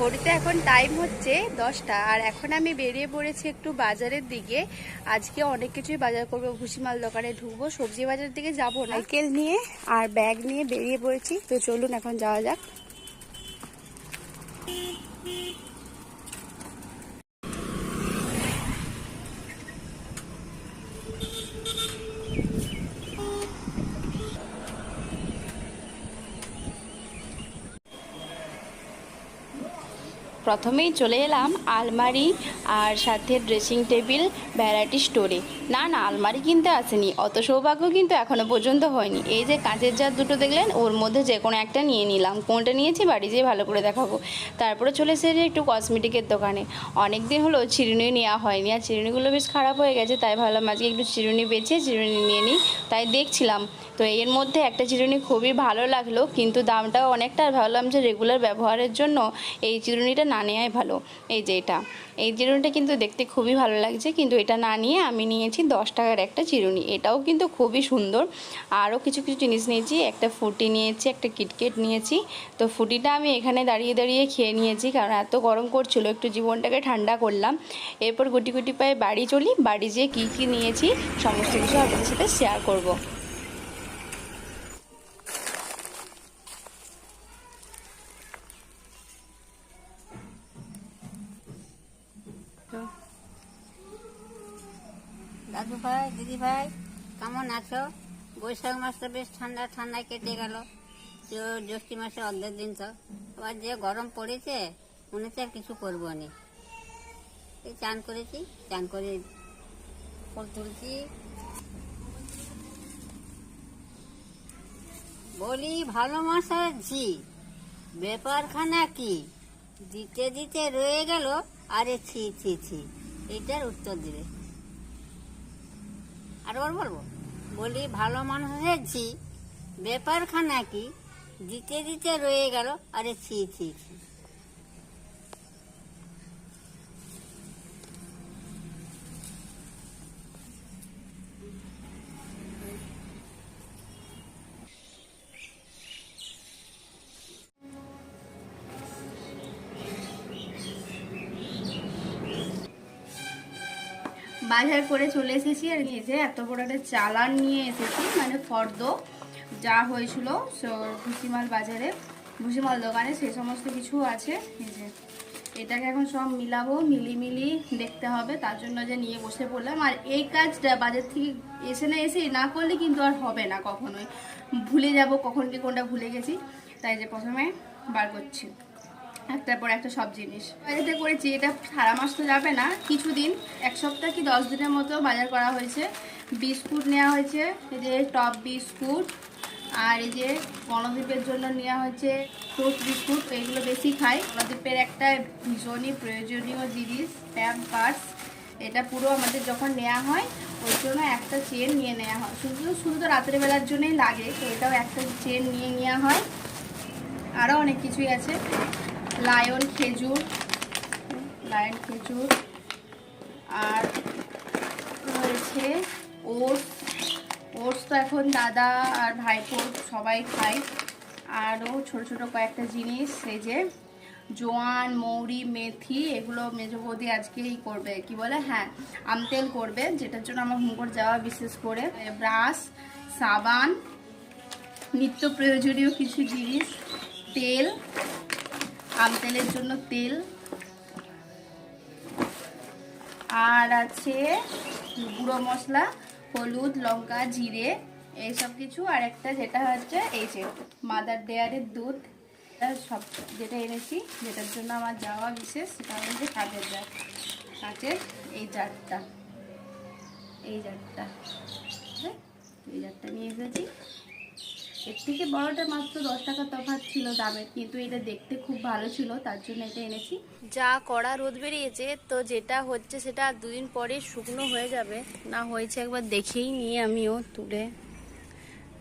ঘড়িতে এখন টাইম হচ্ছে দশটা। আর এখন আমি বেরিয়ে পড়েছি একটু বাজারের দিকে। আজকে অনেক কিছুই বাজার করব। ভুসিমাল দোকানে ঢুকবো সবজি বাজার দিকে যাব নাইকেল নিয়ে আর ব্যাগ নিয়ে বেরিয়ে পড়েছি। তো চলুন এখন যাওয়া যাক। প্রথমেই চলে এলাম আলমারি আর সাথে ড্রেসিং টেবিল, ভ্যারাইটি স্টোরে। না না, আলমারি কিনতে আসেনি। অত সৌভাগ্য কিন্তু এখনও পর্যন্ত হয়নি। এই যে কাঁচের জার দুটো দেখলেন, ওর মধ্যে যে কোনো একটা নিয়ে নিলাম। কোনটা নিয়েছি বাড়ি যেয়ে ভালো করে দেখাবো। তারপরে চলে এসেছে একটু কসমেটিকের দোকানে। অনেক দিন হলো চিরুনি নেওয়া হয়নি। আর চিরুনিগুলো বেশ খারাপ হয়ে গেছে, তাই ভাবলাম আজকে একটু চিরুনি বেছে চিরুনি নিয়ে নিই। তাই দেখছিলাম। তো এর মধ্যে একটা চিরুনি খুবই ভালো লাগল, কিন্তু দামটাও অনেকটা। ভাবলাম যে রেগুলার ব্যবহারের জন্য এই চিরুনিটা না নেওয়াই ভালো। এই যে এটা। এই চিরুনিটা কিন্তু দেখতে খুবই ভালো লাগছে। কিন্তু এটা না নিয়ে আমি নিয়েছি দশ টাকার একটা চিরুনি এটাও কিন্তু খুবই সুন্দর। আরও কিছু কিছু জিনিস নিয়েছি। একটা ফুটি নিয়েছি, একটা কিটকেট নিয়েছি। তো ফুটিটা আমি এখানে দাঁড়িয়ে দাঁড়িয়ে খেয়ে নিয়েছি। কারণ এত গরম করছিল, একটু জীবনটাকে ঠান্ডা করলাম। এরপর গুটি গুটি পায়ে বাড়ি চলি। বাড়ি যেয়ে কী কী নিয়েছি, সমস্ত কিছু আপনাদের সাথে শেয়ার করব। দাদু ভাই, কেমন আছো? বৈশাখ মাসটা বেশ ঠান্ডা, ঠান্ডায় কেটে গেল। তো জ্যৈষ্ঠী মাসে অর্ধেক দিন তো। আবার যে গরম পড়েছে, মনে হচ্ছে আর কিছু করব না। এই চান করেছি, চান করে ফুল তুলছি। বলি, ভালো ভালোবাসার ঝি ব্যাপারখানা কি? দিতে দিতে রয়ে গেল, আরে ছি ছি ছি। এটার উত্তর দিবে। আরবার বলব। বলি, ভালো মানুষ হয়েছি, ব্যাপারখানা কি? দিতে দিতে রয়ে গেল, আরে ছি ছি ছি। বাজার করে চলে এসেছি আর এই যে এত বড় একটা চালান নিয়ে এসেছি মানে ফর্দ, যা হয়েছিল ভুসিমাল বাজারে, ভুসিমাল দোকানে সেই সমস্ত কিছু আছে। এই যে এটাকে এখন সব মিলাবো মিলি মিলি দেখতে হবে, তার জন্য যে নিয়ে বসে পড়লাম। আর এই কাজটা বাজার থেকে এসে না এসে না করলে কিন্তু আর হবে না কখনোই। ভুলে যাব কখন কি কোনটা ভুলে গেছি, তাই যে প্রথমে বার করছি। একটার পর একটা সব জিনিস। বাজারটা করেছি, এটা সারা মাস তো যাবে না, কিছুদিন, এক সপ্তাহ কি দশ দিনের মতো বাজার করা হয়েছে। বিস্কুট নেওয়া হয়েছে, এই যে টপ বিস্কুট, আর এই যে গণদ্বীপের জন্য নেওয়া হয়েছে ফ্রুট বিস্কুট এগুলো বেশি খাই। গণদ্বীপের একটা ভীষণই প্রয়োজনীয় জিনিস প্যাম পার্স, এটা পুরো আমাদের যখন নেওয়া হয়, ওর জন্য একটা চেন নিয়ে নেওয়া হয়। শুধু শুধু তো রাতের বেলার জন্যই লাগে, তো এটাও একটা চেন নিয়ে নেওয়া হয়। আরও অনেক কিছুই আছে। লায়ন খেজুর লায়ন খেজুর। আর রয়েছে ওটস। ওটস তো এখন দাদা আর ভাইপো সবাই খায়। আরও ছোট ছোট কয়েকটা জিনিস, এই যে জোয়ান, মৌরি, মেথি, এগুলো মেজো আজকেই করবে। কি বলে? হ্যাঁ আমতেল করবে, যেটার জন্য আমার হুঙ্কর যাওয়া বিশেষ করে। ব্রাশ, সাবান, নিত্য প্রয়োজনীয় কিছু জিনিস, তেল আম তেলের জন্য তেল। আর আছে গুঁড়ো মশলা, হলুদ, লঙ্কা, জিরে এইসব কিছু। আর একটা যেটা হচ্ছে, এই যে মাদার ডেয়ারের দুধ সব যেটা এনেছি, যেটার জন্য আমার যাওয়া বিশেষ, সেটা হচ্ছে কাঁচের জার। কাঁচের এই জারটা এই জারটা এই জারটা নিয়ে এসেছি। এর থেকে বড়টা মাত্র দশ টাকা তফাৎ ছিল দামের, কিন্তু এটা দেখতে খুব ভালো ছিল, তার জন্য এটা এনেছি। যা কড়া রোদ বেরিয়েছে, তো যেটা হচ্ছে সেটা দুদিন পরে শুকনো হয়ে যাবে। না হয়েছে একবার দেখেই নিয়ে আমিও তুলে।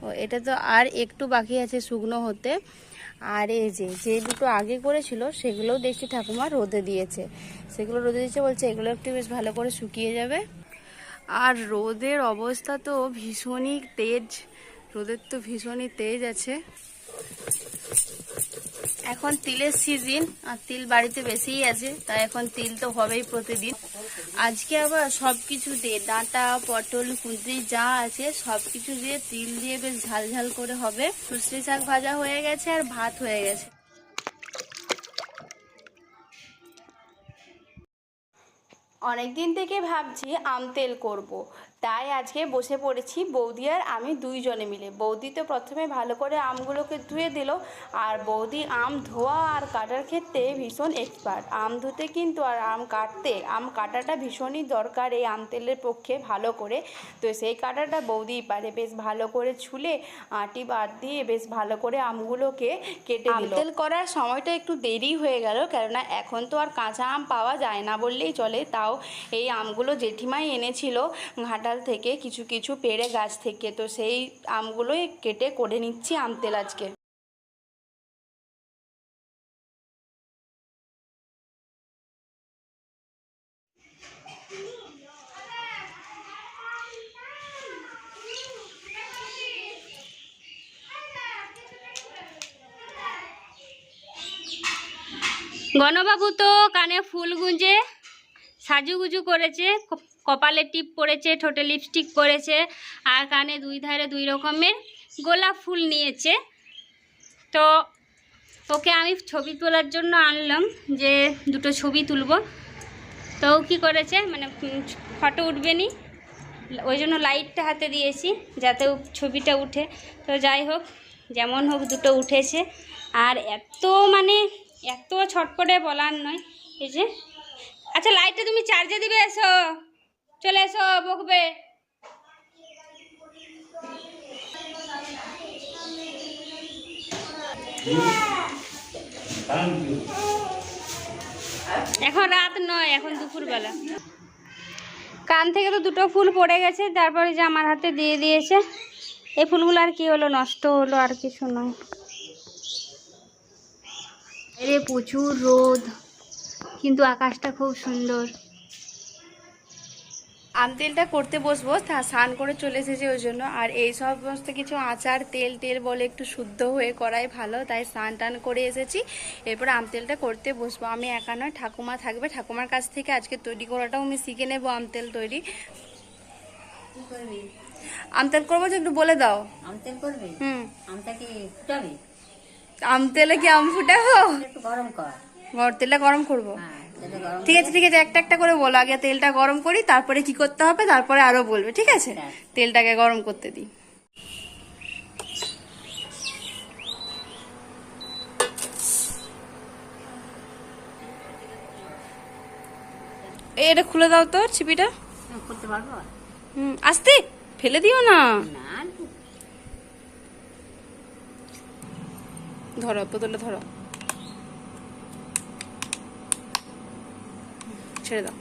ও, এটা তো আর একটু বাকি আছে শুকনো হতে। আর এই যে যে দুটো আগে করেছিল, সেগুলোও দেখছি ঠাকুমা রোদে দিয়েছে। সেগুলো রোদে দিয়েছে বলছে, এগুলো একটু বেশ ভালো করে শুকিয়ে যাবে। আর রোদের অবস্থা তো ভীষণই তেজ। রোদের তো ভীষণই তেজ আছে। এখন তিলের সিজন আর তিল বাড়িতে বেশিই আছে, তাই এখন তিল তো হবেই প্রতিদিন। আজকে আবার সব কিছু দিয়ে ডাঁটা, পটল, কুঁদরি যা আছে সব কিছু দিয়ে তিল দিয়ে বেশ ঝাল ঝাল করে হবে। সুসরি শাক ভাজা হয়ে গেছে আর ভাত হয়ে গেছে। অনেকদিন থেকে ভাবছি আম তেল করব। তাই আজকে বসে পড়েছি। বৌদি আর আমি দুইজনে মিলে। বৌদি তো প্রথমে ভালো করে আমগুলোকে ধুয়ে দিল আর বৌদি আম ধোয়া আর কাটার ক্ষেত্রে ভীষণ এক্সপার্ট আম ধুতে কিন্তু আর আম কাটতে আম কাটাটা ভীষণই দরকার এই আম তেলের পক্ষে ভালো করে। তো সেই কাটাটা বৌদিই পারে বেশ ভালো করে ছুলে আটি বাদ দিয়ে বেশ ভালো করে আমগুলোকে কেটে দিল। তেল করার সময়টা একটু দেরি হয়ে গেল কেননা এখন তো আর কাঁচা আম পাওয়া যায় না বললেই চলে। তাও এই আমগুলো জেঠিমাই এনেছিল ঘাটাল থেকে কিছু কিছু পেড়ে গাছ থেকে। তো সেই আমগুলোই কেটে করে নিচ্ছি আম তেল আজকে। গণবাবু তো কানে ফুল গুঁজে সাজুগুজু করেছে কপালে টিপ পরেছে ঠোঁটে লিপস্টিক পরেছে আর কানে দুই ধারে দুই রকমের গোলাপ ফুল নিয়েছে। তো ওকে আমি ছবি তোলার জন্য আনলাম, যে দুটো ছবি তুলব। তো ও কী করেছে মানে ফটো উঠবে নি, ওই জন্য লাইটটা হাতে দিয়েছি, যাতে ছবিটা উঠে। তো যাই হোক, যেমন হোক দুটো উঠেছে। আর এত মানে এত ছটপটে বলার নয়, এই যে। আচ্ছা লাইটটা তুমি চার্জে দিবে, এসো। চলে এসো, বকবে। এখন রাত নয়, এখন দুপুরবেলা। কান থেকে তো দুটো ফুল পড়ে গেছে, তারপরে যে আমার হাতে দিয়ে দিয়েছে এই ফুলগুলো আর কি হলো, নষ্ট হলো, আর কিছু নয়। এরে প্রচুর রোদ, কিন্তু আকাশটা খুব সুন্দর। আম তেলটা করতে বসবো স্নান করে চলে এসেছে ওই জন্য। আর এই সমস্ত কিছু আচার তেল তেল বলে একটু শুদ্ধ হয়ে করাই ভালো তাই স্নান টান করে এসেছি। এরপর আম তেলটা করতে বসবো। আমি একা নয় ঠাকুমা থাকবে। ঠাকুমার কাছ থেকে আজকে তৈরি করাটাও আমি শিখে নেব আম তেল তৈরি। আম তেল করব যে একটু বলে দাও। আম তেল করবি? হুম। আমটা কি ফুটাবি? আম তেলে কি আম ফুটাবো? গরম কর। তেলটা গরম করব। হ্যাঁ। ঠিক আছে ঠিক আছে একটা একটা করে বলো। আগে তেলটা গরম করি তারপরে কি করতে হবে তারপরে আরও বলবে ঠিক আছে? হ্যাঁ। তেলটাকে গরম করতে দিই। এই, এটা খুলে দাও তো ছিপিটা। করতে পারব হুম আস্তে ফেলে দিও না। না ধরো বোতলে ধরো। ছেড়ে দাও।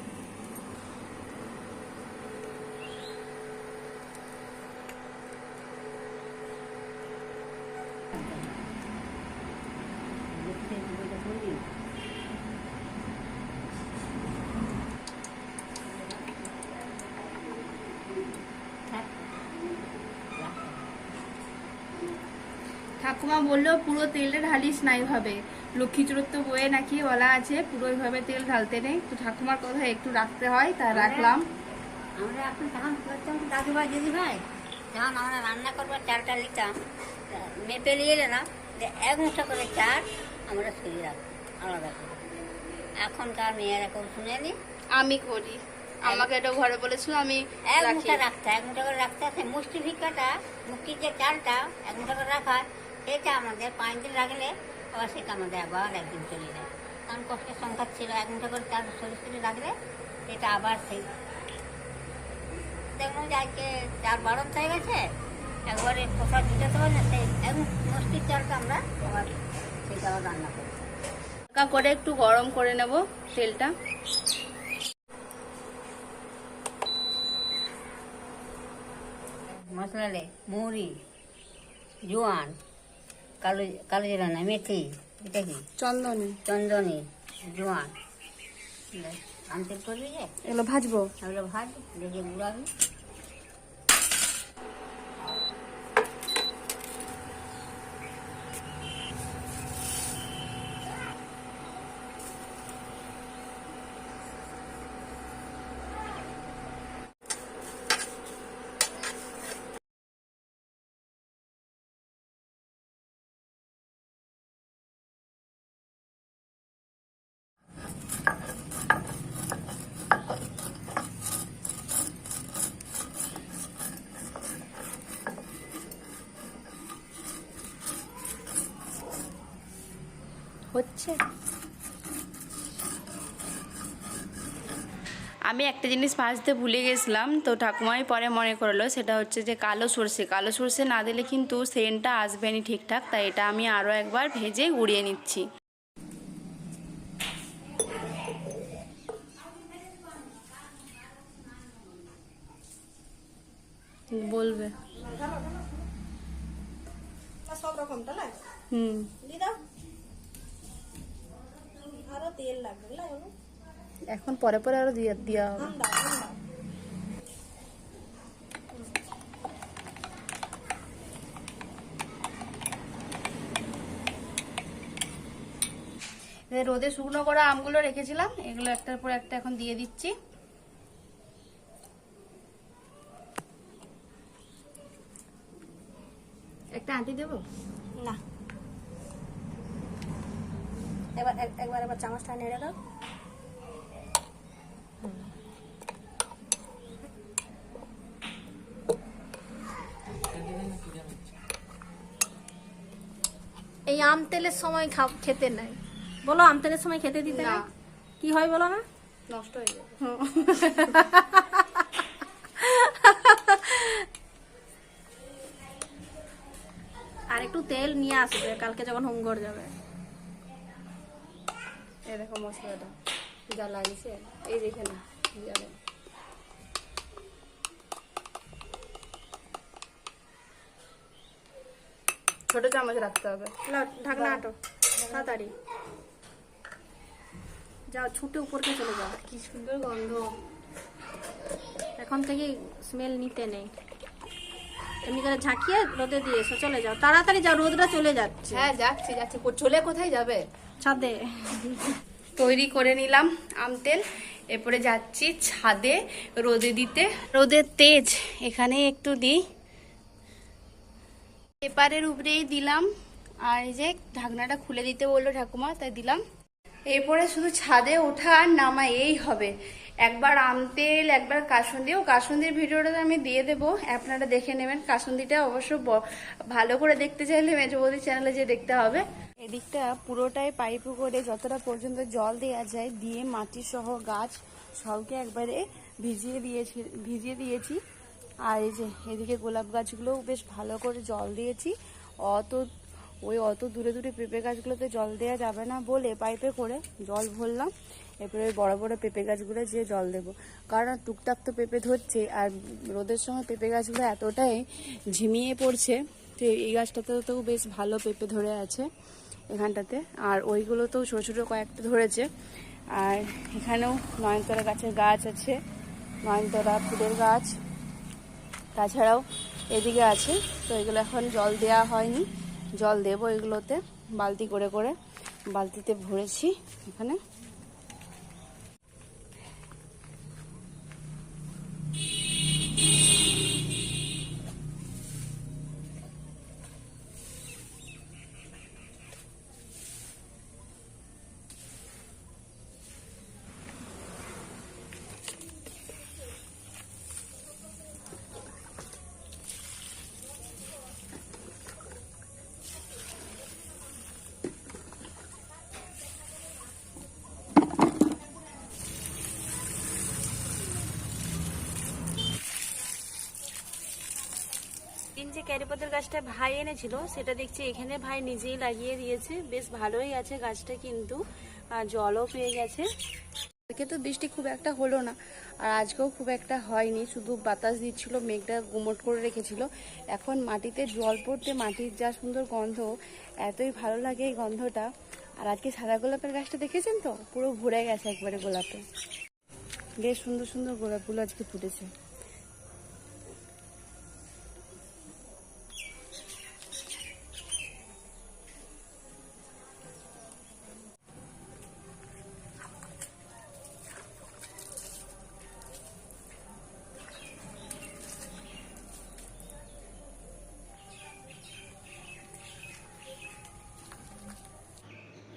ঠাকুমা বলল পুরো তেলটা ঢালিস না এইভাবে লক্ষ্মী চুরত্ব বয়ে নাকি বলা আছে পুরো এইভাবে তেল ঢালতে নেই। তো ঠাকুমার কথা একটু রাখতে হয় তাই রাখলাম। আমরা এখন তখন করতাম দাদু ভাই দিদি ভাই। যখন আমরা রান্না করবার চালটা নিতাম মেপে নিয়ে এলাম যে এক মুঠো করে চাল আমরা শুয়ে রাখতাম আলাদা করে। এখনকার মেয়েরা কেউ শুনে নি? আমি করি। আমাকে এটা ঘরে বলেছিল আমি এক মুঠো রাখতে এক মুঠো করে রাখতে সেই মুষ্টি ভিক্ষাটা মুক্তির যে চালটা এক মুঠো করে রাখা সেটা আমাদের পাঁচ দিন রাখলে সেটা আমাদের আবার একদিন চলে যায়। কারণ কষ্টের সংখ্যা ছিল এক মুঠো করে চাল শরীর শরীর রাখলে এটা আবার সেই। দেখুন যে আজকে চার বারণ হয়ে গেছে, একবারে প্রসাদ দিতে হবে না সেই এক মুষ্টির চালটা আমরা আবার সেটা আবার রান্না করি হালকা করে একটু গরম করে নেব তেলটা। মশলালে, মুড়ি, জোয়ান কালো কালো জিরা না মেথি এটা কি? চন্দনী। চন্দনী জোয়ান। আনতে করবি যে? এগুলো ভাজবো। এগুলো ভাজ দেখে গুড়াবি হচ্ছে আমি একটা জিনিস ভাজতে ভুলে গেছিলাম তো ঠাকুমাই পরে মনে করল সেটা হচ্ছে যে কালো সর্ষে। কালো সর্ষে না দিলে কিন্তু সেন্টটা আসবেনি ঠিকঠাক তাই এটা আমি আরও একবার ভেজে উড়িয়ে নিচ্ছি। বলবে। সব রকমটা না? হুম। দিয়ে দাও। আরও তেল লাগবে এখন পরে পরে আরও দিয়ে দেওয়া হবে। রোদে শুকনো করা আমগুলো রেখেছিলাম। এগুলো একটার পর একটা এখন দিয়ে দিচ্ছি। একটা আঁটি দেবো? না। এবার এক- একবার এবার চামচটা নেড়ে দাও। এই আম তেলের সময় খেতে নাই। বলো আম তেলের সময় খেতে দিতে না। কি হয় বলো না? নষ্ট হয়ে যাবে আর একটু তেল নিয়ে আসবে কালকে যখন হোমঘর যাবে। এই দেখো মশলাটা। যা লাগিয়েছে এই যে এখানে যাবে ছোট চামচ রাখতে হবে। না ঢাকনা আটো তাড়াতাড়ি। যাও ছুটে উপরকে চলে যাও। কি সুন্দর গন্ধ। এখন থেকে স্মেল নিতে নেই। এমনি করে ঝাঁকিয়ে রোদে দিয়ে এসো চলে যাও। তাড়াতাড়ি যাও রোদটা চলে যাচ্ছে। হ্যাঁ যাচ্ছি যাচ্ছি। চলে কোথায় যাবে? ছাদে। তৈরি করে নিলাম আম তেল। এরপরে যাচ্ছি ছাদে রোদে দিতে। রোদের তেজ এখানে একটু দিই। পেপারের উপরেই দিলাম। আর এই যে ঢাকনাটা খুলে দিতে বলল ঠাকুমা তাই দিলাম। এরপরে শুধু ছাদে ওঠা আর নামা এই হবে। একবার আম তেল, একবার কাসুন্দি। ও কাসুন্দির ভিডিওটা আমি দিয়ে দেবো। আপনারা দেখে নেবেন। কাসুন্দিটা অবশ্য ভালো করে দেখতে চাইলে মেজবৌদি চ্যানেলে যে দেখতে হবে। এদিকটা পুরোটাই পাইপ করে যতটা পর্যন্ত জল দেওয়া যায় দিয়ে মাটি সহ গাছ সবকে একবারে ভিজিয়ে দিয়েছি ভিজিয়ে দিয়েছি। আর এই যে এদিকে গোলাপ গাছগুলোও বেশ ভালো করে জল দিয়েছি। অত, ওই অত দূরে দূরে পেঁপে গাছগুলোতে জল দেওয়া যাবে না বলে পাইপে করে জল ভরলাম। এরপরে ওই বড় বড় পেঁপে গাছগুলো যে জল দেবো। কারণ টুকটাক তো পেঁপে ধরছে, আর রোদের সময় পেঁপে গাছগুলো এতটাই ঝিমিয়ে পড়ছে, তো এই গাছটাতেও তো বেশ ভালো পেঁপে ধরে আছে এখানটাতে। আর ওইগুলোতেও ছোটো ছোটো কয়েকটা ধরেছে। আর এখানেও নয়নতারা গাছের গাছ আছে, নয়নতারা ফুলের গাছ। তাছাড়াও এদিকে আছে, তো এগুলো এখন জল দেওয়া হয়নি। জল দেবো এগুলোতে, বালতি করে করে, বালতিতে ভরেছি এখানে। যে ক্যারিপথের গাছটা ভাই এনেছিল, সেটা দেখছি এখানে ভাই নিজেই লাগিয়ে দিয়েছে। বেশ ভালোই আছে গাছটা কিন্তু জলও পেয়ে গেছে। আজকে তো বৃষ্টি খুব একটা হলো না, আর আজকেও খুব একটা হয়নি। শুধু বাতাস দিচ্ছিল, মেঘটা গুমট করে রেখেছিল। এখন মাটিতে জল পড়তে মাটির যা সুন্দর গন্ধ, এতই ভালো লাগে এই গন্ধটা। আর আজকে সাদা গোলাপের গাছটা দেখেছেন তো? পুরো ভরে গেছে একবারে গোলাপে। বেশ সুন্দর সুন্দর গোলাপগুলো আজকে ফুটেছে।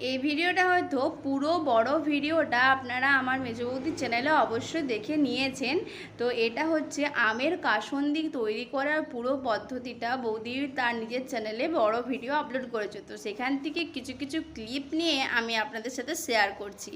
এই ভিডিওটা হয়তো পুরো বড় ভিডিওটা আপনারা আমার মেজবৌদির চ্যানেলে অবশ্যই দেখে নিয়েছেন। তো এটা হচ্ছে আমের কাসন্দি তৈরি করার পুরো পদ্ধতিটা বৌদি তার নিজের চ্যানেলে বড় ভিডিও আপলোড করেছে। তো সেখান থেকে কিছু কিছু ক্লিপ নিয়ে আমি আপনাদের সাথে শেয়ার করছি।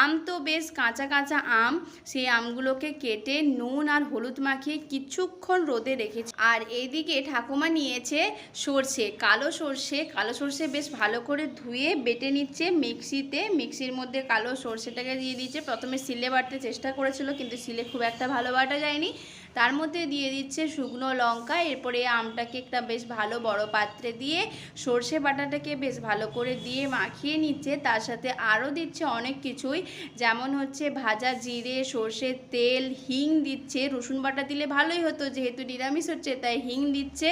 আম তো বেশ কাঁচা কাঁচা আম। সেই আমগুলোকে কেটে নুন আর হলুদ মাখিয়ে কিছুক্ষণ রোদে রেখেছি। আর এইদিকে ঠাকুমা নিয়েছে সর্ষে, কালো সর্ষে। কালো সর্ষে বেশ ভালো করে ধুয়ে বেটে নিচ্ছে, মিক্সিতে, মিক্সির মধ্যে কালো সর্ষেটাকে দিয়ে দিচ্ছে। প্রথমে সিলে বাটতে চেষ্টা করেছিল, কিন্তু সিলে খুব একটা ভালো বাটা যায়নি। তার মধ্যে দিয়ে দিচ্ছে শুকনো লঙ্কা, এরপরে আমটাকে একটা বেশ ভালো বড় পাত্রে দিয়ে সর্ষে বাটাটাকে বেশ ভালো করে দিয়ে মাখিয়ে নিচ্ছে। তার সাথে আরও দিচ্ছে অনেক কিছুই, যেমন হচ্ছে ভাজা জিরে, সর্ষের তেল, হিং দিচ্ছে। রসুন বাটা দিলে ভালোই হতো, যেহেতু নিরামিষ হচ্ছে, তাই হিং দিচ্ছে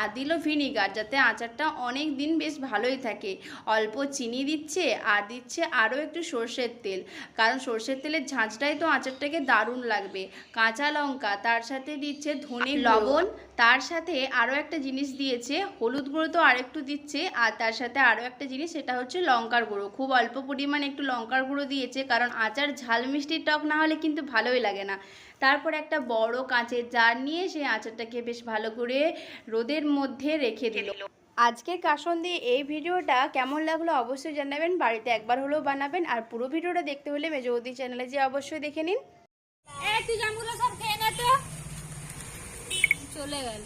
আর দিল ভিনিগার, যাতে আচারটা অনেক দিন বেশ ভালোই থাকে। অল্প চিনি দিচ্ছে আর দিচ্ছে আরও একটু সর্ষের তেল। কারণ সর্ষের তেলের ঝাঁঝটাই তো আচারটাকে দারুণ লাগবে। কাঁচা লঙ্কা তার সাথে দিচ্ছে ধনে লবণ। তার সাথে আরও একটা জিনিস দিয়েছে হলুদ গুঁড়ো তো আরেকটু দিচ্ছে আর তার সাথে আরও একটা জিনিস সেটা হচ্ছে লঙ্কার গুঁড়ো। খুব অল্প পরিমাণে একটু লঙ্কার গুঁড়ো দিয়েছে কারণ আচার ঝাল মিষ্টির টক না হলে কিন্তু ভালোই লাগে না। তারপর একটা বড় কাঁচের জার নিয়ে সেই আচারটাকে বেশ ভালো করে রোদের মধ্যে রেখে দিল। আজকের কাসন্দি এই ভিডিওটা কেমন লাগল অবশ্যই জানাবেন, বাড়িতে একবার হলেও বানাবেন, আর পুরো ভিডিওটা দেখতে হলে মেজবতী চ্যানেলে যে অবশ্যই দেখে নিন। চলে গেল।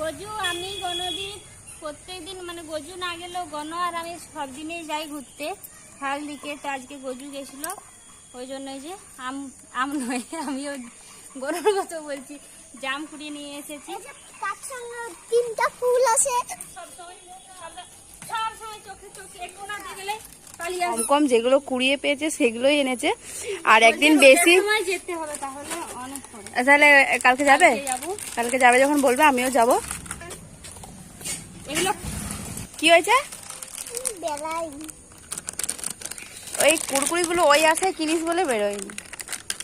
গজু, আমি গণদীপ প্রত্যেকদিন মানে গজু না গেলেও গণ, আর আমি সব দিনেই যাই ঘুরতে। খাল দিকে তো আজকে গজু গেছিল, ওই জন্যই যে আম আম নয়, আমিও গরুর কথা বলছি, জাম কুড়িয়ে নিয়ে এসেছি। তার সঙ্গে তিনটা ফুল আছে। কম কম যেগুলো কুড়িয়ে পেয়েছে সেগুলোই এনেছে। আর একদিন বেশি হবে তাহলে কালকে যাবে? কালকে যাবে। যখন বলবে আমিও যাব। এগুলো কি হয়েছে? ওই কুড়কুড়িগুলো ওই আশায় কিনিস বলে বেরোয়নি।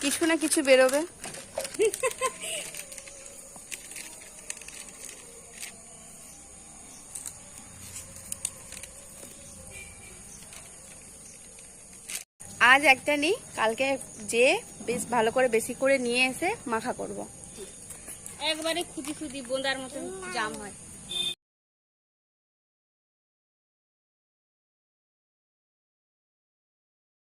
কিছু না কিছু বেরোবে। আজ একটা নেই কালকে যে বেশ ভালো করে বেশি করে নিয়ে এসে মাখা করব। একবারে খুঁজি খুঁজি বোঁদার মতন জাম হয়